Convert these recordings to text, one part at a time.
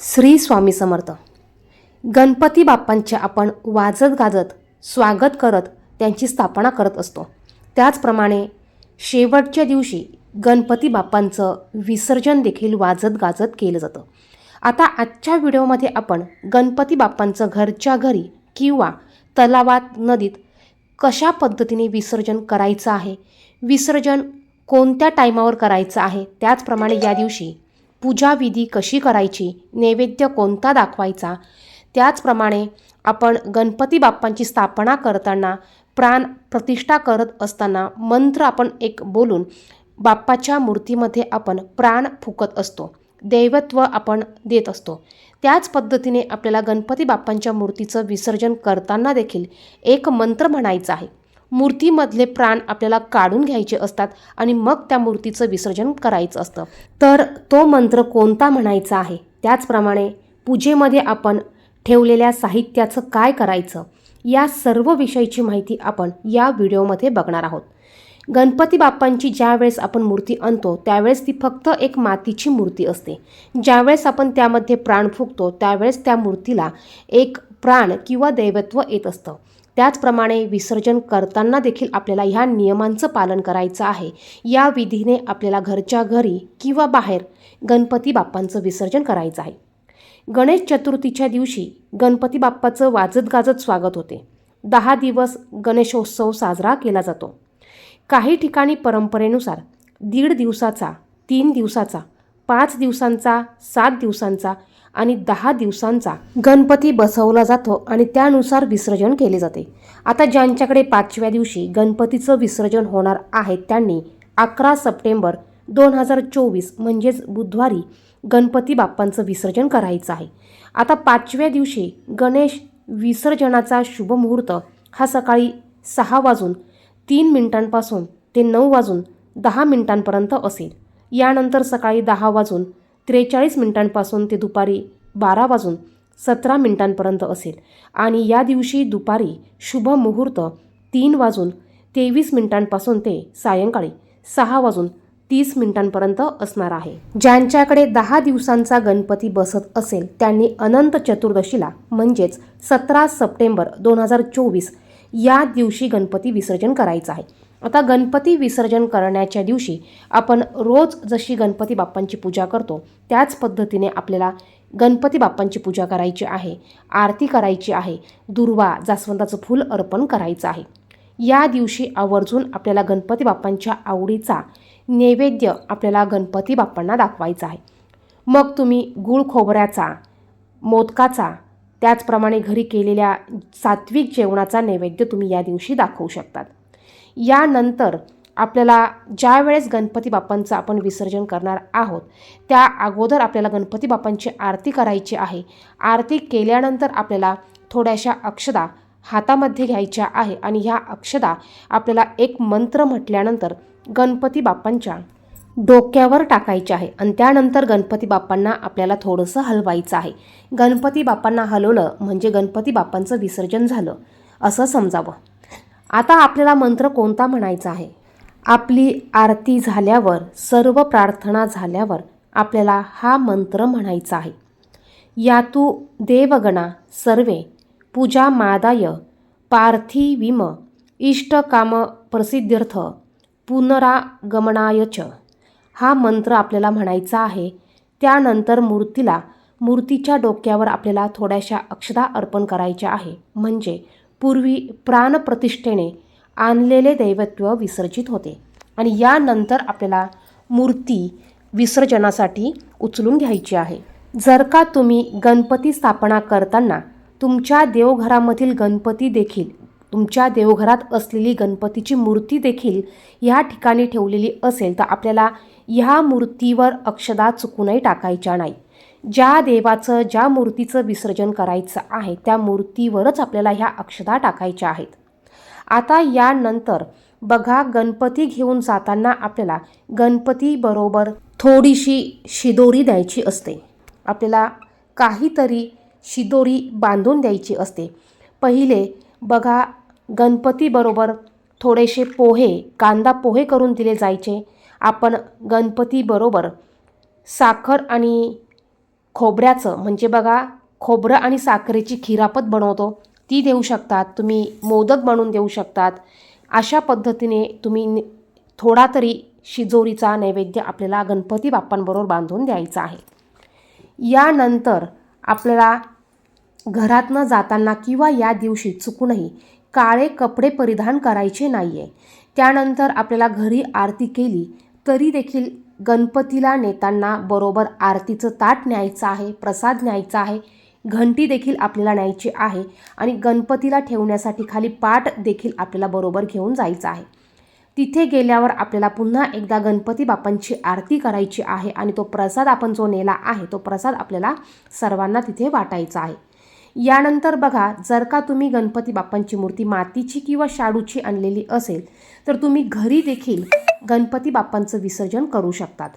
श्री स्वामी समर्थ. गणपती बाप्पांचे आपण वाजत गाजत स्वागत करत त्यांची स्थापना करत असतो. त्याचप्रमाणे शेवटच्या दिवशी गणपती बाप्पांचं विसर्जन देखील वाजत गाजत केलं जातं. आता आजच्या व्हिडिओमध्ये आपण गणपती बाप्पांचं घरच्या घरी किंवा तलावात नदीत कशा पद्धतीने विसर्जन करायचं आहे? विसर्जन कोणत्या टायमावर करायचं आहे? त्याचप्रमाणे या दिवशी पूजाविधी कशी करायची नैवेद्य कोणता दाखवायचा त्याचप्रमाणे आपण गणपती बाप्पांची स्थापना करताना प्राण प्रतिष्ठा करत असताना मंत्र आपण एक बोलून बाप्पाच्या मूर्तीमध्ये आपण प्राण फुकत असतो दैवत्व आपण देत असतो. त्याच पद्धतीने आपल्याला गणपती बाप्पांच्या मूर्तीचं विसर्जन करताना देखील एक मंत्र म्हणायचा आहे. मूर्तीमधले प्राण आपल्याला काढून घ्यायचे असतात आणि मग त्या मूर्तीचं विसर्जन करायचं असतं. तर तो मंत्र कोणता म्हणायचा आहे? त्याचप्रमाणे पूजेमध्ये आपण ठेवलेल्या साहित्याचं काय करायचं? या सर्व विषयीची माहिती आपण या व्हिडिओमध्ये बघणार आहोत. गणपती बाप्पांची ज्यावेळेस आपण मूर्ती आणतो त्यावेळेस ती फक्त एक मातीची मूर्ती असते. ज्यावेळेस आपण त्यामध्ये प्राण फुकतो त्यावेळेस त्या मूर्तीला एक प्राण किंवा दैवत्व येत असतं. त्याचप्रमाणे विसर्जन करताना देखील आपल्याला ह्या नियमांचं पालन करायचं आहे. या विधीने आपल्याला घरच्या घरी किंवा बाहेर गणपती बाप्पांचं विसर्जन करायचं आहे. गणेश चतुर्थीच्या दिवशी गणपती बाप्पाचं वाजत गाजत स्वागत होते. दहा दिवस गणेशोत्सव साजरा केला जातो. काही ठिकाणी परंपरेनुसार दीड दिवसाचा तीन दिवसाचा पाच दिवसांचा सात दिवसांचा आणि दहा दिवसांचा गणपती बसवला जातो आणि त्यानुसार विसर्जन केले जाते. आता ज्यांच्याकडे पाचव्या दिवशी गणपतीचं विसर्जन होणार आहे त्यांनी अकरा सप्टेंबर दोन हजार चोवीस म्हणजेच बुधवारी गणपती बाप्पांचं विसर्जन करायचं आहे. आता पाचव्या दिवशी गणेश विसर्जनाचा शुभमुहूर्त हा सकाळी सहा वाजून तीन मिनिटांपासून ते नऊ वाजून दहा मिनिटांपर्यंत असेल. यानंतर सकाळी दहा वाजून त्रेचाळीस मिनिटांपासून ते दुपारी बारा वाजून सतरा मिनिटांपर्यंत असेल. आणि या दिवशी दुपारी शुभ मुहूर्त तीन वाजून तेवीस मिनिटांपासून ते सायंकाळी सहा वाजून तीस मिनिटांपर्यंत असणार आहे. ज्यांच्याकडे दहा दिवसांचा गणपती बसत असेल त्यांनी अनंत चतुर्दशीला म्हणजेच सतरा सप्टेंबर दोन हजार चोवीस या दिवशी गणपती विसर्जन करायचं आहे. आता गणपती विसर्जन करण्याच्या दिवशी आपण रोज जशी गणपती बाप्पांची पूजा करतो त्याच पद्धतीने आपल्याला गणपती बाप्पांची पूजा करायची आहे आरती करायची आहे दुर्वा जास्वंदाचं फूल अर्पण करायचं आहे. या दिवशी आवर्जून आपल्याला गणपती बाप्पांच्या आवडीचा नैवेद्य आपल्याला गणपती बाप्पांना दाखवायचा आहे. मग तुम्ही गुळ खोबऱ्याचा मोदकाचा त्याचप्रमाणे घरी केलेल्या सात्विक जेवणाचा नैवेद्य तुम्ही या दिवशी दाखवू शकतात. यानंतर आपल्याला ज्या वेळेस गणपती बाप्पांचं आपण विसर्जन करणार आहोत त्या अगोदर आपल्याला गणपती बाप्पांची आरती करायची आहे. आरती केल्यानंतर आपल्याला थोड्याशा अक्षदा हातामध्ये घ्यायच्या आहे आणि ह्या अक्षदा आपल्याला एक मंत्र म्हटल्यानंतर गणपती बाप्पांच्या डोक्यावर टाकायचे आहे आणि त्यानंतर गणपती बाप्पांना आपल्याला थोडंसं हलवायचं आहे. गणपती बाप्पांना हलवलं म्हणजे गणपती बाप्पांचं विसर्जन झालं. असं समजावं. आता आपल्याला मंत्र कोणता म्हणायचा आहे? आपली आरती झाल्यावर सर्व प्रार्थना झाल्यावर आपल्याला हा मंत्र म्हणायचा आहे. यातू देवगणा सर्वे पूजा मादाय पार्थिविम इष्टकाम प्रसिद्ध्यर्थ पुनरागमनाय च. हा मंत्र आपल्याला म्हणायचा आहे. त्यानंतर मूर्तीला मूर्तीच्या डोक्यावर आपल्याला थोड्याशा अक्षदा अर्पण करायच्या आहे. म्हणजे पूर्वी प्राणप्रतिष्ठेने आणलेले दैवत्व विसर्जित होते. आणि यानंतर आपल्याला मूर्ती विसर्जनासाठी उचलून घ्यायची आहे. जर का तुम्ही गणपती स्थापना करताना तुमच्या देवघरामधील गणपती देखील तुमच्या देवघरात असलेली गणपतीची मूर्ती देखील ह्या ठिकाणी ठेवलेली असेल तर आपल्याला ह्या मूर्तीवर अक्षदा चुकूनही टाकायच्या नाही ज्या देवाचं ज्या मूर्तीचं विसर्जन करायचं आहे त्या मूर्तीवरच आपल्याला ह्या अक्षदा टाकायच्या आहेत. आता यानंतर बघा गणपती घेऊन जाताना आपल्याला गणपतीबरोबर थोडीशी शिदोरी द्यायची असते. आपल्याला काहीतरी शिदोरी बांधून द्यायची असते. पहिले बघा गणपतीबरोबर थोडेसे पोहे कांदा पोहे करून दिले जायचे. आपण गणपतीबरोबर साखर आणि खोबऱ्याचं म्हणजे बघा खोबरं आणि साखरेची खिरापत बनवतो ती देऊ शकतात. तुम्ही मोदक बनवून देऊ शकतात. अशा पद्धतीने तुम्ही नि- थोडा तरी शिजोरीचा नैवेद्य आपल्याला गणपती बाप्पांबरोबर बांधून द्यायचा आहे. यानंतर आपल्याला घरातनं जाताना किंवा या दिवशी चुकूनही काळे कपडे परिधान करायचे नाही आहे त्यानंतर आपल्याला घरी आरती केली तरी देखील गणपतीला नेताना बरोबर आरतीचं ताट न्यायचं आहे प्रसाद न्यायचा आहे घंटी देखील आपल्याला न्यायची आहे आणि गणपतीला ठेवण्यासाठी खाली पाट देखील आपल्याला बरोबर घेऊन जायचं आहे. तिथे गेल्यावर आपल्याला पुन्हा एकदा गणपती बाप्पांची आरती करायची आहे आणि तो प्रसाद आपण जो नेला आहे तो प्रसाद आपल्याला सर्वांना तिथे वाटायचा आहे. यानंतर बघा जर का तुम्ही गणपती बाप्पांची मूर्ती मातीची किंवा शाडूची आणलेली असेल तर तुम्ही घरी देखील गणपती बाप्पांचं विसर्जन करू शकतात.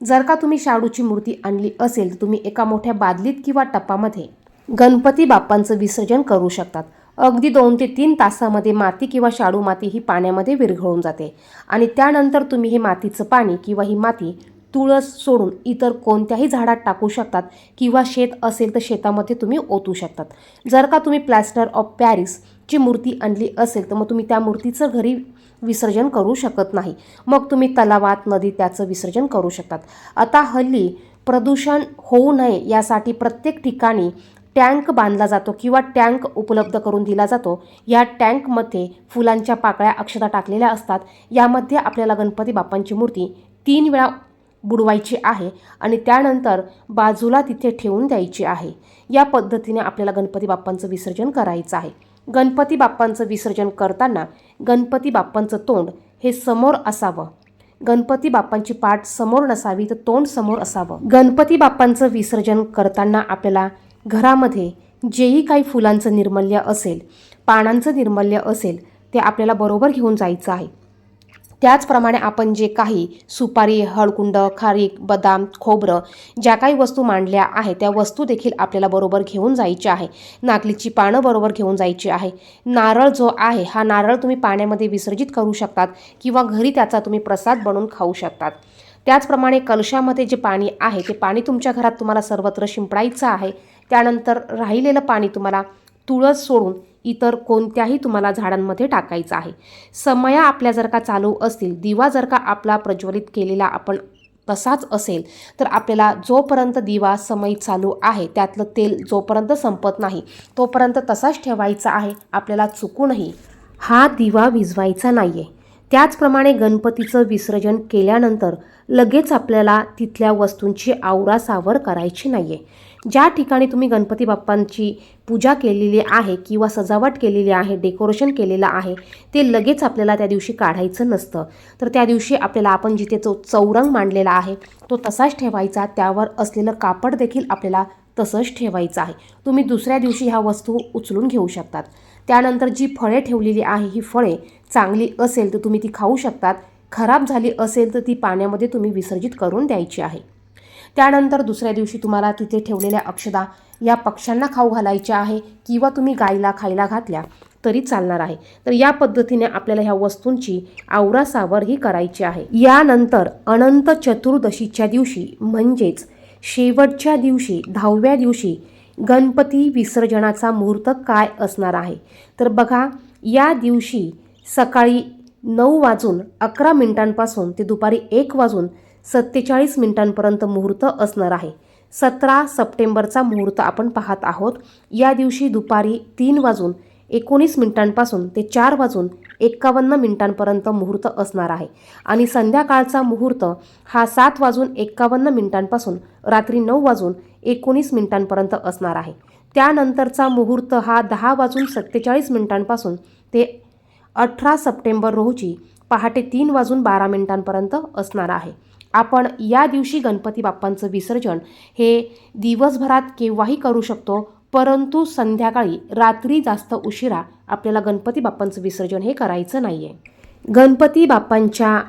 जर का तुम्ही शाडूची मूर्ती आणली असेल तर तुम्ही एका मोठ्या बादलीत किंवा टपामध्ये गणपती बाप्पांचं विसर्जन करू शकतात. अगदी दोन ते तीन तासामध्ये माती किंवा शाडू माती ही पाण्यामध्ये विरघळून जाते. आणि त्यानंतर तुम्ही हे मातीचं पाणी किंवा ही माती तुळस सोडून इतर कोणत्याही झाडात टाकू शकतात किंवा शेत असेल तर शेतामध्ये तुम्ही ओतू शकतात. जर का तुम्ही प्लॅस्टर ऑफ पॅरिसची मूर्ती आणली असेल तर मग तुम्ही त्या मूर्तीचं घरी विसर्जन करू शकत नाही. मग तुम्ही तलावात नदीत त्याचं विसर्जन करू शकतात. आता हल्ली प्रदूषण होऊ नये यासाठी प्रत्येक ठिकाणी टँक बांधला जातो किंवा टँक उपलब्ध करून दिला जातो. या टँकमध्ये फुलांच्या पाकळ्या अक्षता टाकलेल्या असतात. यामध्ये आपल्याला गणपती बाप्पांची मूर्ती तीन वेळा बुडवायची आहे आणि त्यानंतर बाजूला तिथे ठेवून द्यायची आहे. या पद्धतीने आपल्याला गणपती बाप्पांचं विसर्जन करायचं आहे. गणपती बाप्पांचं विसर्जन करताना गणपती बाप्पांचं तोंड हे समोर असावं. गणपती बाप्पांची पाठ समोर नसावी तर तोंड समोर असावं. गणपती बाप्पांचं विसर्जन करताना आपल्याला घरामध्ये जेही काही फुलांचं निर्मल्य असेल पानांचं निर्मल्य असेल ते आपल्याला बरोबर घेऊन जायचं आहे. त्याचप्रमाणे आपण जे काही सुपारी हळकुंड खारीक बदाम खोबरं ज्या काही वस्तू मांडल्या आहेत त्या वस्तू देखील आपल्याला बरोबर घेऊन जायची आहे. नागलीची पानं बरोबर घेऊन जायची आहे. नारळ जो आहे हा नारळ तुम्ही पाण्यामध्ये विसर्जित करू शकतात किंवा घरी त्याचा तुम्ही प्रसाद बनवून खाऊ शकतात. त्याचप्रमाणे कलशामध्ये जे पाणी आहे ते पाणी तुमच्या घरात तुम्हाला सर्वत्र शिंपडायचं आहे. त्यानंतर राहिलेलं पाणी तुम्हाला तुळस सोडून इतर कोणत्याही तुम्हाला झाडांमध्ये टाकायचं आहे. समया आपल्या जर का चालू असतील दिवा जर का आपला प्रज्वलित केलेला आपण तसाच असेल तर आपल्याला जोपर्यंत दिवा समय चालू आहे त्यातलं तेल जोपर्यंत संपत नाही तोपर्यंत तसाच ठेवायचा आहे. आपल्याला चुकूनही हा दिवा विझवायचा नाही आहे त्याचप्रमाणे गणपतीचं विसर्जन केल्यानंतर लगेच आपल्याला तिथल्या वस्तूंची आवरासावर करायची नाही आहे ज्या ठिकाणी तुम्ही गणपती बाप्पांची पूजा केलेली आहे किंवा सजावट केलेली आहे डेकोरेशन केलेलं आहे ते लगेच आपल्याला त्या दिवशी काढायचं नसतं. तर त्या दिवशी आपल्याला आपण जिथे जो चौरंग मांडलेला आहे तो तसाच ठेवायचा. त्यावर असलेलं कापड देखील आपल्याला तसंच ठेवायचं आहे. तुम्ही दुसऱ्या दिवशी ह्या वस्तू उचलून घेऊ शकतात. त्यानंतर जी फळे ठेवलेली आहे ही फळे चांगली असेल तर तुम्ही ती खाऊ शकतात. खराब झाली असेल तर ती पाण्यामध्ये तुम्ही विसर्जित करून द्यायची आहे. त्यानंतर दुसऱ्या दिवशी तुम्हाला तिथे ठेवलेल्या अक्षदा या पक्ष्यांना खाऊ घालायच्या आहे किंवा तुम्ही गाईला खायला घातल्या तरी चालणार आहे. तर या पद्धतीने आपल्याला ह्या वस्तूंची आवरासावर ही करायची आहे. यानंतर अनंत चतुर्दशीच्या दिवशी म्हणजेच शेवटच्या दिवशी दहाव्या दिवशी गणपती विसर्जनाचा मुहूर्त काय असणार आहे? तर बघा या दिवशी सकाळी नऊ वाजून अकरा मिनिटांपासून ते दुपारी एक वाजून सत्तेचाळीस मिनिटांपर्यंत मुहूर्त असणार आहे. सतरा सप्टेंबरचा मुहूर्त आपण पाहत आहोत. या दिवशी दुपारी तीन वाजून एकोणीस मिनिटांपासून ते चार वाजून एक्कावन्न मिनिटांपर्यंत मुहूर्त असणार आहे. आणि संध्याकाळचा मुहूर्त हा सात वाजून एक्कावन्न मिनिटांपासून रात्री नऊ वाजून एकोणीस मिनिटांपर्यंत असणार आहे. त्यानंतरचा मुहूर्त हा दहा वाजून सत्तेचाळीस मिनिटांपासून ते अठरा सप्टेंबर रोजी पहाटे तीन वाजून बारा मिनिटांपर्यंत असणार आहे. आपण या दिवशी गणपती बाप्पांचं विसर्जन हे दिवसभरात केव्हाही करू शकतो परंतु संध्याकाळी रात्री जास्त उशिरा आपल्याला गणपती बाप्पांचं विसर्जन हे करायचं नाही आहे गणपती बाप्पांच्या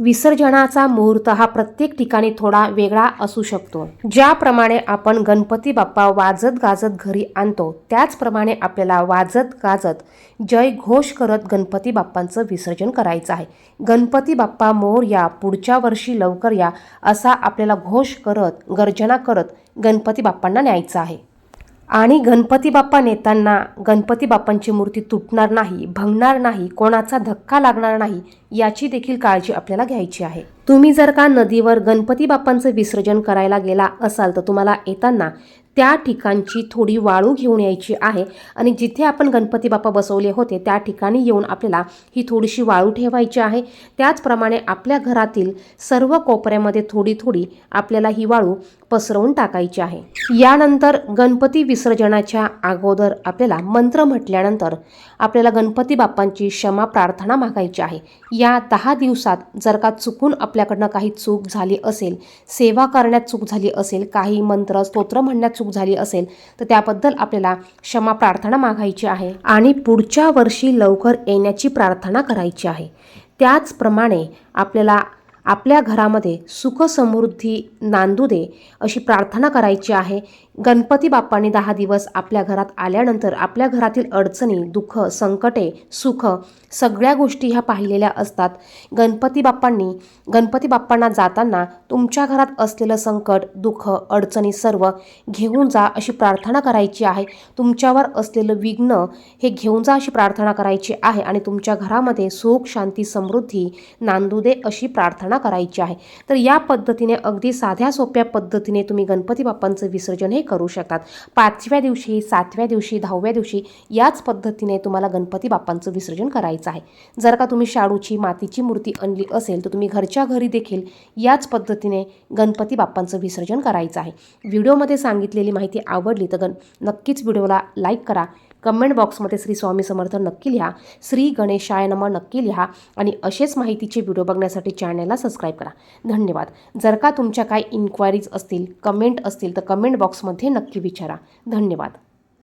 विसर्जनाचा मुहूर्त हा प्रत्येक ठिकाणी थोडा वेगळा असू शकतो. ज्याप्रमाणे आपण गणपती बाप्पा वाजत गाजत घरी आणतो त्याचप्रमाणे आपल्याला वाजत गाजत जय घोष करत गणपती बाप्पांचं विसर्जन करायचं आहे. गणपती बाप्पा मोर या पुढच्या वर्षी लवकर या असा आपल्याला घोष करत गर्जना करत गणपती बाप्पांना न्यायचं आहे. आणि गणपती बाप्पा नेताना गणपती बाप्पांची मूर्ती तुटणार नाही भंगणार नाही कोणाचा धक्का लागणार नाही याची देखील काळजी आपल्याला घ्यायची आहे. तुम्ही जर का नदीवर गणपती बाप्पांचं विसर्जन करायला गेला असाल तर तुम्हाला येताना त्या ठिकाणची थोडी वाळू घेऊन यायची आहे आणि जिथे आपण गणपती बाप्पा बसवले होते त्या ठिकाणी येऊन आपल्याला ही थोडीशी वाळू ठेवायची आहे. त्याचप्रमाणे आपल्या घरातील सर्व कोपऱ्यामध्ये थोडी थोडी आपल्याला ही वाळू पसरवून टाकायची आहे. यानंतर गणपती विसर्जनाच्या अगोदर आपल्याला मंत्र म्हटल्यानंतर आपल्याला गणपती बाप्पांची क्षमा प्रार्थना मागायची आहे. या दहा दिवसात जर का चुकून आपल्याकडनं काही चूक झाली असेल सेवा करण्यात चूक झाली असेल काही मंत्र स्तोत्र म्हणण्यात चूक झाली असेल तर त्याबद्दल आपल्याला क्षमा प्रार्थना मागायची आहे आणि पुढच्या वर्षी लवकर येण्याची प्रार्थना करायची आहे. त्याचप्रमाणे आपल्याला आपल्या घरामध्ये सुख समृद्धी नांदू दे अशी प्रार्थना करायची आहे. गणपती बाप्पांनी दहा दिवस आपल्या घरात आल्यानंतर आपल्या घरातील अडचणी दुःख संकटे सुख सगळ्या गोष्टी ह्या पाहिलेल्या असतात. गणपती बाप्पांनी गणपती बाप्पांना जाताना तुमच्या घरात असलेलं संकट दुःख अडचणी सर्व घेऊन जा अशी प्रार्थना करायची आहे. तुमच्यावर असलेलं विघ्न हे घेऊन जा अशी प्रार्थना करायची आहे आणि तुमच्या घरामध्ये सुख शांती समृद्धी नांदू दे अशी प्रार्थना करायची आहे. तर या पद्धतीने अगदी साध्या सोप्या पद्धतीने तुम्ही गणपती बाप्पांचं विसर्जन हे करू शकतात. पाचव्या दिवशी सातव्या दिवशी दहाव्या दिवशी याच पद्धतीने तुम्हाला गणपती बाप्पांचं विसर्जन करायचं आहे. जर का तुम्ही शाडूची मातीची मूर्ती आणली असेल तर तुम्ही घरच्या घरी देखील याच पद्धतीने गणपती बाप्पांचं विसर्जन करायचं आहे. व्हिडिओमध्ये सांगितलेली माहिती आवडली तर गण नक्कीच व्हिडिओला लाईक करा. कमेंट बॉक्समध्ये श्री स्वामी समर्थ नक्की लिहा श्री गणेशाय नम नक्की लिहा आणि असेच माहितीचे व्हिडिओ बघण्यासाठी चॅनलला सबस्क्राईब करा. धन्यवाद. जर का तुमच्या काही इन्क्वायरीज असतील कमेंट असतील तर कमेंट बॉक्समध्ये नक्की विचारा. धन्यवाद.